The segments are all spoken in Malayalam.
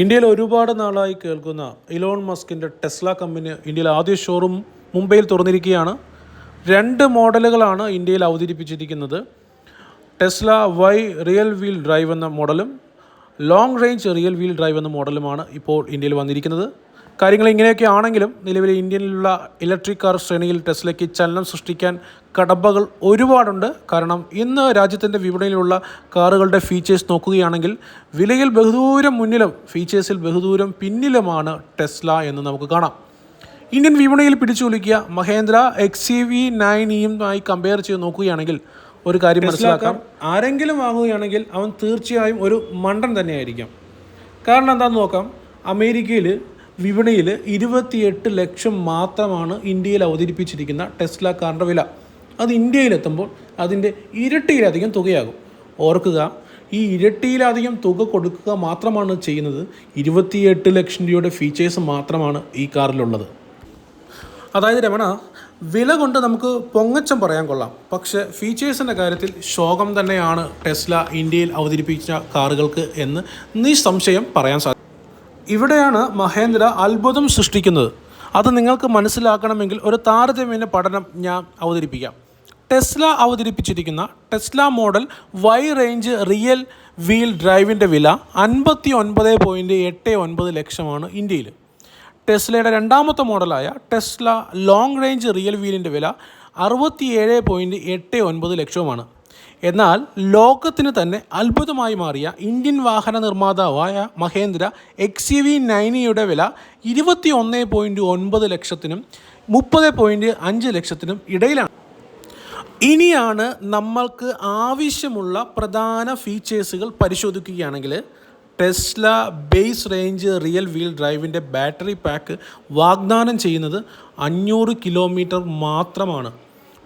ഇന്ത്യയിൽ ഒരുപാട് നാളായി കേൾക്കുന്ന ഇലോൺ മസ്കിന്റെ ടെസ്ല കമ്പനി ഇന്ത്യയിൽ ആദ്യ ഷോറൂം മുംബൈയിൽ തുറന്നിരിക്കുകയാണ്. രണ്ട് മോഡലുകളാണ് ഇന്ത്യയിൽ അവതരിപ്പിച്ചിരിക്കുന്നത്. Tesla Y rear wheel drive എന്ന മോഡലും long range rear wheel drive എന്ന മോഡലുമാണ് ഇപ്പോൾ ഇന്ത്യയിൽ വന്നിരിക്കുന്നത്. കാര്യങ്ങൾ ഇങ്ങനെയൊക്കെ ആണെങ്കിലും നിലവിലെ ഇന്ത്യയിലുള്ള ഇലക്ട്രിക് കാർ ശ്രേണിയിൽ ടെസ്ലയ്ക്ക് ചലനം സൃഷ്ടിക്കാൻ കടമ്പകൾ ഒരുപാടുണ്ട്. കാരണം ഇന്ന് രാജ്യത്തിന്റെ വിപണിയിലുള്ള കാറുകളുടെ ഫീച്ചേഴ്സ് നോക്കുകയാണെങ്കിൽ വിലയിൽ ബഹുദൂരം മുന്നിലും ഫീച്ചേഴ്സിൽ ബഹുദൂരം പിന്നിലുമാണ് ടെസ്ല എന്ന് നമുക്ക് കാണാം. ഇന്ത്യൻ വിപണിയിൽ പിടിച്ചുകുലുക്കിയ Mahindra X C V nine ഇയുമായി compare ചെയ്ത് നോക്കുകയാണെങ്കിൽ ഒരു കാര്യം മനസ്സിലാക്കാം. ആരെങ്കിലും വാങ്ങുകയാണെങ്കിൽ അവൻ തീർച്ചയായും ഒരു മണ്ടൻ തന്നെയായിരിക്കാം. കാരണം എന്താണെന്ന് നോക്കാം. അമേരിക്കയിൽ വിപണിയിൽ ഇരുപത്തിയെട്ട് ലക്ഷം മാത്രമാണ് ഇന്ത്യയിൽ അവതരിപ്പിച്ചിരിക്കുന്ന ടെസ്ല കാറിന്റെ വില. അത് ഇന്ത്യയിലെത്തുമ്പോൾ അതിന്റെ ഇരട്ടിയിലധികം തുകയാകും. ഓർക്കുക ഈ ഇരട്ടിയിലധികം തുക കൊടുക്കുക മാത്രമാണ് ചെയ്യുന്നത്. ഇരുപത്തിയെട്ട് ലക്ഷം രൂപയുടെ ഫീച്ചേഴ്സ് മാത്രമാണ് ഈ കാറിലുള്ളത്. അതായത് രമണ വില കൊണ്ട് നമുക്ക് പൊങ്ങച്ചം പറയാൻ കൊള്ളാം. പക്ഷേ ഫീച്ചേഴ്സിന്റെ കാര്യത്തിൽ ശോകം തന്നെയാണ് ടെസ്ല ഇന്ത്യയിൽ അവതരിപ്പിച്ച കാറുകൾക്ക് എന്ന് നിസ്സംശയം പറയാൻ സാധിക്കും. ഇവിടെയാണ് മഹേന്ദ്ര അത്ഭുതം സൃഷ്ടിക്കുന്നത്. അത് നിങ്ങൾക്ക് മനസ്സിലാക്കണമെങ്കിൽ ഒരു താരതമ്യേന പഠനം ഞാൻ അവതരിപ്പിക്കാം. Tesla അവതരിപ്പിച്ചിരിക്കുന്ന Tesla model Y range rear wheel ഡ്രൈവിന്റെ വില അൻപത്തി ഒൻപത് പോയിന്റ് എട്ട് ഒൻപത് ലക്ഷമാണ് ഇന്ത്യയിൽ. ടെസ്ലയുടെ രണ്ടാമത്തെ മോഡലായ ടെസ്ല ലോങ് റേഞ്ച് റിയൽ വീലിന്റെ വില അറുപത്തിയേഴ് പോയിന്റ് എട്ട് ഒൻപത് ലക്ഷവുമാണ്. എന്നാൽ ലോകത്തിന് തന്നെ അത്ഭുതമായി മാറിയ ഇന്ത്യൻ വാഹന നിർമ്മാതാവായ മഹേന്ദ്ര എക്സ് യു വി നയനിയുടെ വില ഇരുപത്തി ഒന്ന് പോയിന്റ് ഒൻപത് ലക്ഷത്തിനും മുപ്പത് പോയിന്റ് അഞ്ച് ലക്ഷത്തിനും ഇടയിലാണ്. ഇനിയാണ് നമ്മൾക്ക് ആവശ്യമുള്ള പ്രധാന ഫീച്ചേഴ്സുകൾ പരിശോധിക്കുകയാണെങ്കിൽ Tesla base range rear wheel ഡ്രൈവിന്റെ battery pack വാഗ്ദാനം ചെയ്യുന്നത് അഞ്ഞൂറ് കിലോമീറ്റർ മാത്രമാണ്.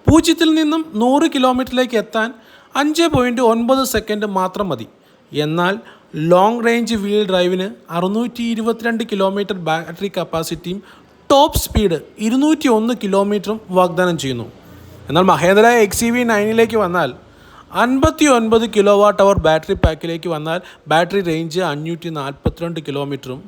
പൂജ്യത്തിൽ നിന്നും നൂറ് കിലോമീറ്ററിലേക്ക് എത്താൻ അഞ്ച് പോയിന്റ് ഒൻപത് സെക്കൻഡ് മാത്രം മതി. എന്നാൽ ലോങ് റേഞ്ച് വീൽ ഡ്രൈവിന് അറുന്നൂറ്റി ഇരുപത്തിരണ്ട് കിലോമീറ്റർ ബാറ്ററി കപ്പാസിറ്റിയും ടോപ്പ് സ്പീഡ് ഇരുന്നൂറ്റി ഒന്ന് കിലോമീറ്ററും വാഗ്ദാനം ചെയ്യുന്നു. എന്നാൽ മഹേന്ദ്ര എക്സ് ഇ വി നയനിലേക്ക് വന്നാൽ അൻപത്തി ഒൻപത് കിലോ വാട്ട് അവർ ബാറ്ററി പാക്കിലേക്ക് വന്നാൽ ബാറ്ററി റേഞ്ച് അഞ്ഞൂറ്റി നാൽപ്പത്തിരണ്ട് കിലോമീറ്ററും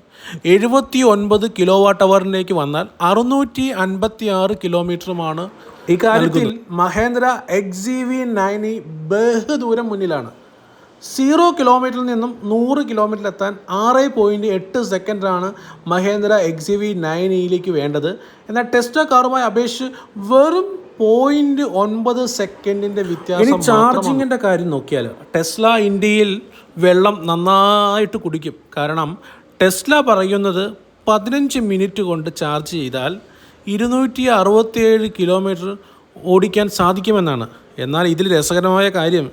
എഴുപത്തി ഒൻപത് കിലോ വാട്ട് അവറിലേക്ക് വന്നാൽ അറുന്നൂറ്റി അൻപത്തി ആറ് കിലോമീറ്ററുമാണ് ഇക്കാര്യത്തിൽ മഹേന്ദ്ര എക്സ് ഇ വി നയനി ബഹുദൂരം മുന്നിലാണ്. സീറോ കിലോമീറ്ററിൽ നിന്നും നൂറ് കിലോമീറ്ററിൽ എത്താൻ ആറ് പോയിന്റ് എട്ട് സെക്കൻഡാണ് മഹേന്ദ്ര എക്സ് വി നയൻ ഇയിലേക്ക് വേണ്ടത്. എന്നാൽ ടെസ്റ്റ കാറുമായി അപേക്ഷിച്ച് വെറും പോയിന്റ് ഒൻപത് സെക്കൻഡിന്റെ വ്യത്യാസം ചാർജിങ്ങിന്റെ കാര്യം നോക്കിയാൽ ടെസ്ല ഇന്ത്യയിൽ വെള്ളം നന്നായിട്ട് കുടിക്കും. കാരണം ടെസ്ല പറയുന്നത് പതിനഞ്ച് മിനിറ്റ് കൊണ്ട് ചാർജ് ചെയ്താൽ ഇരുന്നൂറ്റി അറുപത്തിയേഴ് കിലോമീറ്റർ ഓടിക്കാൻ സാധിക്കുമെന്നാണ്. എന്നാൽ ഇതിൽ രസകരമായ കാര്യം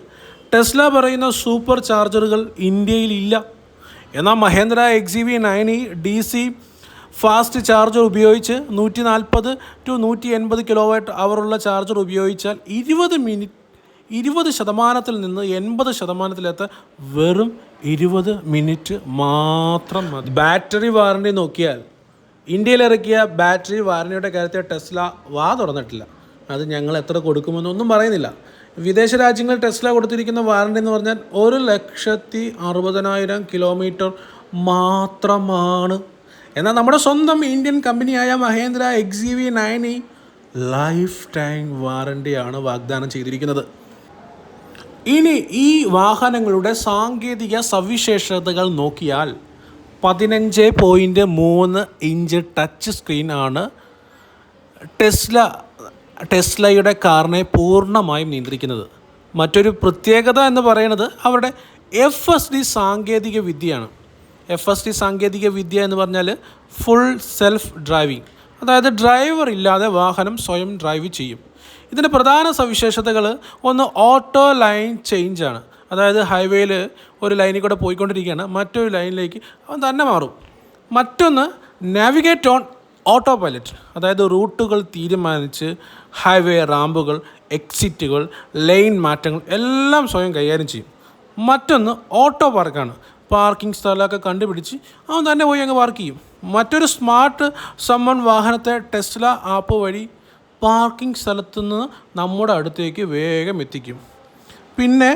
ടെസ്ല പറയുന്ന സൂപ്പർ ചാർജറുകൾ ഇന്ത്യയിൽ ഇല്ല. എന്നാൽ Mahindra X V nine D C fast charger ഉപയോഗിച്ച് നൂറ്റി നാൽപ്പത് ടു നൂറ്റി എൺപത് കിലോ വാട്ട് അവറുള്ള ചാർജർ ഉപയോഗിച്ചാൽ ഇരുപത് മിനിറ്റ് ഇരുപത് ശതമാനത്തിൽ നിന്ന് എൺപത് ശതമാനത്തിലെത്താൻ വെറും ഇരുപത് മിനിറ്റ് മാത്രം മതി. ബാറ്ററി വാറണ്ടി നോക്കിയാൽ ഇന്ത്യയിൽ ഇറക്കിയ ബാറ്ററി വാറണ്ടിയുടെ കാര്യത്തിൽ ടെസ്ല വാ തുറന്നിട്ടില്ല. അത് ഞങ്ങൾ എത്ര കൊടുക്കുമെന്നൊന്നും പറയുന്നില്ല. വിദേശ രാജ്യങ്ങളിൽ ടെസ്ല കൊടുത്തിരിക്കുന്ന വാറണ്ടി എന്ന് പറഞ്ഞാൽ ഒരു ലക്ഷത്തി അറുപതിനായിരം കിലോമീറ്റർ മാത്രമാണ് എന്നാൽ നമ്മുടെ സ്വന്തം ഇന്ത്യൻ കമ്പനിയായ Mahindra X E V E lifetime വാറണ്ടിയാണ് വാഗ്ദാനം ചെയ്തിരിക്കുന്നത്. ഇനി ഈ വാഹനങ്ങളുടെ സാങ്കേതിക സവിശേഷതകൾ നോക്കിയാൽ പതിനഞ്ച് പോയിന്റ് മൂന്ന് ഇഞ്ച് ടച്ച് സ്ക്രീൻ ആണ് ടെസ്ല ടെസ്ലയുടെ കാറിനെ പൂർണമായും നിയന്ത്രിക്കുന്നത്. മറ്റൊരു പ്രത്യേകത എന്ന് പറയുന്നത് അവരുടെ എഫ് എസ് ഡി സാങ്കേതിക വിദ്യയാണ്. എഫ് എസ് ടി സാങ്കേതിക വിദ്യ എന്ന് പറഞ്ഞാൽ ഫുൾ സെൽഫ് ഡ്രൈവിംഗ് അതായത് ഡ്രൈവർ ഇല്ലാതെ വാഹനം സ്വയം ഡ്രൈവ് ചെയ്യും. ഇതിന്റെ പ്രധാന സവിശേഷതകൾ ഒന്ന് ഓട്ടോ ലൈൻ ചേഞ്ച് ആണ്. അതായത് ഹൈവേയിൽ ഒരു ലൈനിൽ കൂടെ പോയിക്കൊണ്ടിരിക്കുകയാണ്. മറ്റൊരു ലൈനിലേക്ക് അവൻ തന്നെ മാറും. മറ്റൊന്ന് നാവിഗേറ്റ് ഓൺ ഓട്ടോ പൈലറ്റ് അതായത് റൂട്ടുകൾ തീരുമാനിച്ച് ഹൈവേ റാമ്പുകൾ എക്സിറ്റുകൾ ലൈൻ മാറ്റങ്ങൾ എല്ലാം സ്വയം കൈകാര്യം ചെയ്യും. മറ്റൊന്ന് ഓട്ടോ പാർക്കാണ് പാർക്കിംഗ് സ്ഥലമൊക്കെ കണ്ടുപിടിച്ച് അവൻ തന്നെ പോയി അങ്ങ് പാർക്ക് ചെയ്യും. മറ്റൊരു സ്മാർട്ട് സമ്മൺ വാഹനത്തെ ടെസ്ല ആപ്പ് വഴി പാർക്കിംഗ് സ്ഥലത്തു നിന്ന് നമ്മുടെ അടുത്തേക്ക് വേഗം എത്തിക്കും. പിന്നെ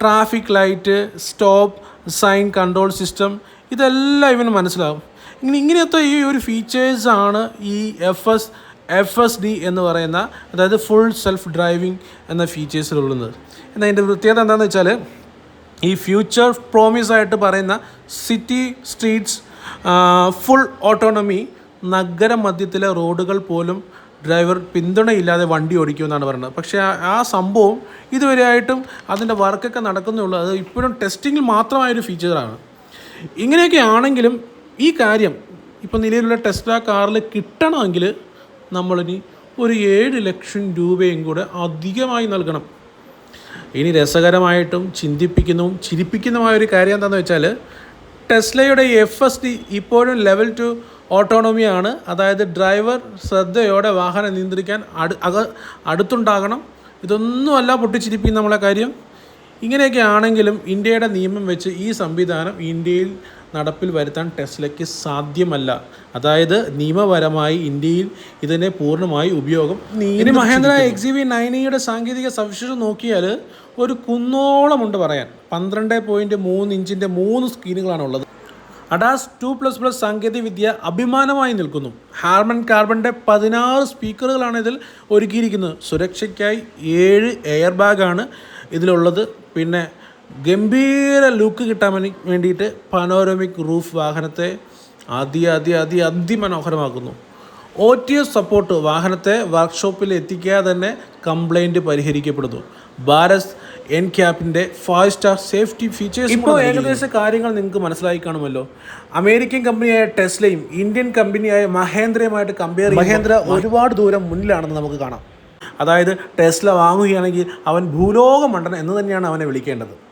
traffic light stop sign control system ഇതെല്ലാം ഇവന് മനസ്സിലാവും. ഇങ്ങനെ ഇങ്ങനത്തെ ഈ ഒരു ഫീച്ചേഴ്സാണ് ഈ F S F S D എന്ന് പറയുന്ന അതായത് ഫുൾ സെൽഫ് ഡ്രൈവിംഗ് എന്ന ഫീച്ചേഴ്സിലുള്ളത് എന്നാൽ അതിന്റെ പ്രത്യേകത എന്താണെന്ന് വെച്ചാൽ ഈ ഫ്യൂച്ചർ പ്രോമിസ് ആയിട്ട് പറയുന്ന സിറ്റി സ്ട്രീറ്റ്സ് ഫുൾ ഓട്ടോണമി നഗര മധ്യത്തിലെ റോഡുകൾ പോലും ഡ്രൈവർ പിന്തുണയില്ലാതെ വണ്ടി ഓടിക്കുമെന്നാണ് പറയുന്നത്. പക്ഷേ ആ- സംഭവം ഇതുവരെ ആയിട്ടും അതിന്റെ വർക്കൊക്കെ നടക്കുന്നുള്ളൂ അത് ഇപ്പോഴും ടെസ്റ്റിങ്ങിൽ മാത്രമായൊരു ഫീച്ചറാണ് ഇങ്ങനെയൊക്കെ ആണെങ്കിലും ഈ കാര്യം ഇപ്പോൾ നിലവിലുള്ള ടെസ്ല കാറിൽ കിട്ടണമെങ്കിൽ നമ്മളിനി ഒരു ഏഴ് ലക്ഷം രൂപയും കൂടെ അധികമായി നൽകണം. ഇനി രസകരമായിട്ടും ചിന്തിപ്പിക്കുന്നതും ചിരിപ്പിക്കുന്നതുമായ ഒരു കാര്യം എന്താണെന്ന് വെച്ചാൽ ടെസ്ലയുടെ എഫ് എസ് ഡി ഇപ്പോഴും ലെവൽ ടു ഓട്ടോണമിയാണ് അതായത് ഡ്രൈവർ ശ്രദ്ധയോടെ വാഹനം നിയന്ത്രിക്കാൻ അടു അക അടുത്തുണ്ടാകണം. ഇതൊന്നുമല്ല പൊട്ടിച്ചിരിപ്പിക്കുന്ന നമ്മളെ കാര്യം. ഇങ്ങനെയൊക്കെ ആണെങ്കിലും ഇന്ത്യയുടെ നിയമം വെച്ച് ഈ സംവിധാനം ഇന്ത്യയിൽ നടപ്പിൽ വരുത്താൻ ടെസ്ലയ്ക്ക് സാധ്യമല്ല. അതായത് നിയമപരമായി ഇന്ത്യയിൽ ഇതിനെ പൂർണമായി ഉപയോഗം ഇനി മഹേന്ദ്ര എക്സ് വി നയനിയുടെ സാങ്കേതിക സവിശേഷത നോക്കിയാൽ ഒരു കുന്നോളമുണ്ട് പറയാൻ. പന്ത്രണ്ട് പോയിന്റ് മൂന്ന് ഇഞ്ചിന്റെ മൂന്ന് സ്ക്രീനുകളാണ് ഉള്ളത് അഡാസ് ടു പ്ലസ് പ്ലസ് സാങ്കേതികവിദ്യ അഭിമാനമായി നിൽക്കുന്നു. ഹാർമൺ കാർബണിന്റെ പതിനാറ് സ്പീക്കറുകളാണ് ഇതിൽ ഒരുക്കിയിരിക്കുന്നത്. സുരക്ഷയ്ക്കായി ഏഴ് എയർ ബാഗാണ് ഇതിലുള്ളത്. പിന്നെ ഗംഭീര ലുക്ക് കിട്ടാൻ വേണ്ടിയിട്ട് പനോരമിക് റൂഫ് വാഹനത്തെ അതി അതി അതി അതിമനോഹരമാക്കുന്നു. ഒ ടി എസ് സപ്പോർട്ട് വാഹനത്തെ വർക്ക്ഷോപ്പിൽ എത്തിക്കാതെ തന്നെ കംപ്ലൈന്റ് പരിഹരിക്കപ്പെടുന്നു. ഭാരത് എൻ ക്യാപ്പിന്റെ ഫൈവ് സ്റ്റാർ സേഫ്റ്റി ഫീച്ചേഴ്സ് ഇപ്പോൾ ഏകദേശ കാര്യങ്ങൾ നിങ്ങൾക്ക് മനസ്സിലായി കാണുമല്ലോ. അമേരിക്കൻ കമ്പനിയായ ടെസ്ലയും ഇന്ത്യൻ കമ്പനിയായ മഹേന്ദ്രയുമായിട്ട് കമ്പയർ മഹേന്ദ്ര ഒരുപാട് ദൂരം മുന്നിലാണെന്ന് നമുക്ക് കാണാം. അതായത് ടെസ്ല വാങ്ങുകയാണെങ്കിൽ അവൻ ഭൂലോകമണ്ഡലം എന്ന് തന്നെയാണ് അവനെ വിളിക്കേണ്ടത്.